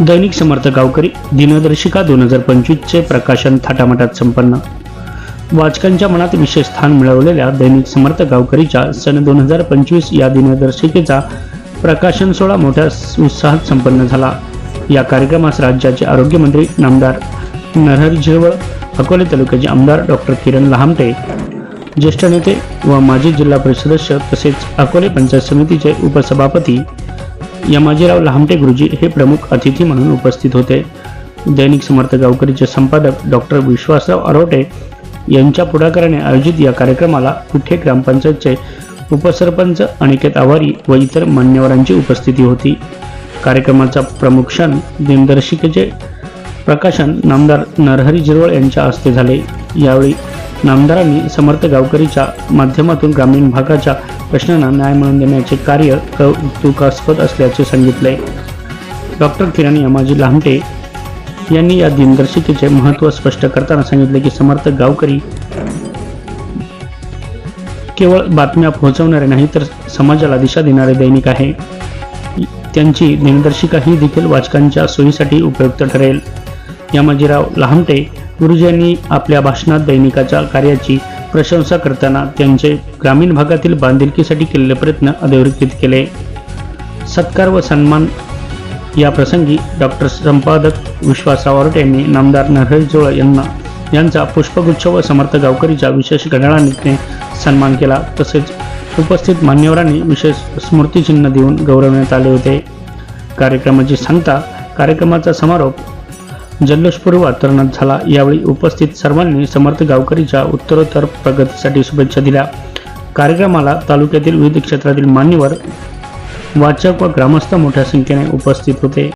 दैनिक समर्थ गावकरी दिनदर्शिका दोन हजार पंचवीसचे प्रकाशन थाटामाटात संपन्न. वाचकांच्या मनात विशेष स्थान मिळवलेल्या दैनिक समर्थ गावकरीच्या सन दोन हजार पंचवीस या दिनदर्शिकेचा प्रकाशन सोहळा मोठ्या उत्साहात संपन्न झाला. या कार्यक्रमास राज्याचे आरोग्यमंत्री नामदार नरहर झिरवळ अकोले तालुक्याचे आमदार डॉक्टर किरण लहामटे ज्येष्ठ नेते व माजी जिल्हा परिषद सदस्य तसेच अकोले पंचायत समितीचे उपसभापती यमाजीराव लहामटे गुरुजी हे प्रमुख अतिथी म्हणून उपस्थित होते. दैनिक समर्थ गावकरीचे संपादक डॉक्टर विश्वासराव अरोटे यांच्या पुढाकाराने आयोजित या कार्यक्रमाला कुठे ग्रामपंचायतचे उपसरपंच अनिकेत आवारी व इतर मान्यवरांची उपस्थिती होती. कार्यक्रमाचा प्रमुख क्षण दिनदर्शिकेचे प्रकाशन नामदार नरहरी जिरवळ यांच्या हस्ते झाले. यावेळी नामदारांनी समर्थ गावकरीच्या माध्यमातून ग्रामीण भागाच्या प्रश्नांना न्याय मिळवून देण्याचे कार्य कौतुकास्पद असल्याचे सांगितले. डॉक्टर किरण यमाजी लामटे यांनी या दिनदर्शिकेचे महत्त्व स्पष्ट करताना सांगितले की समर्थ गावकरी केवळ बातम्या पोहोचवणारे नाही तर समाजाला दिशा देणारे दैनिक आहे. त्यांची दिनदर्शिका ही देखील वाचकांच्या सोयीसाठी उपयुक्त ठरेल. यामाजीराव लहामटे गुरुजींनी आपल्या भाषणात दैनिकाच्या कार्याची प्रशंसा करताना त्यांचे ग्रामीण भागातील बांधिलकीसाठी केलेले प्रयत्न अधोरेखित केले. सत्कार व सन्मान या प्रसंगी डॉक्टर संपादक विश्वासराव आवरटे यांनी नामदार नरहरी जोळ यांना यांचा पुष्पगुच्छ व समर्थ गावकरीच्या विशेष घड्याळाने सन्मान केला. तसेच उपस्थित मान्यवरांनी विशेष स्मृतिचिन्ह देऊन गौरवण्यात आले होते. कार्यक्रमाची सांगता कार्यक्रमाचा समारोप जल्लोषपूर्व वातावरणात झाला. यावेळी उपस्थित सर्वांनी समर्थ गावकरीच्या उत्तरोत्तर प्रगतीसाठी शुभेच्छा दिल्या. कार्यक्रमाला तालुक्यातील विविध क्षेत्रातील मान्यवर वाचक व ग्रामस्थ मोठ्या संख्येने उपस्थित होते.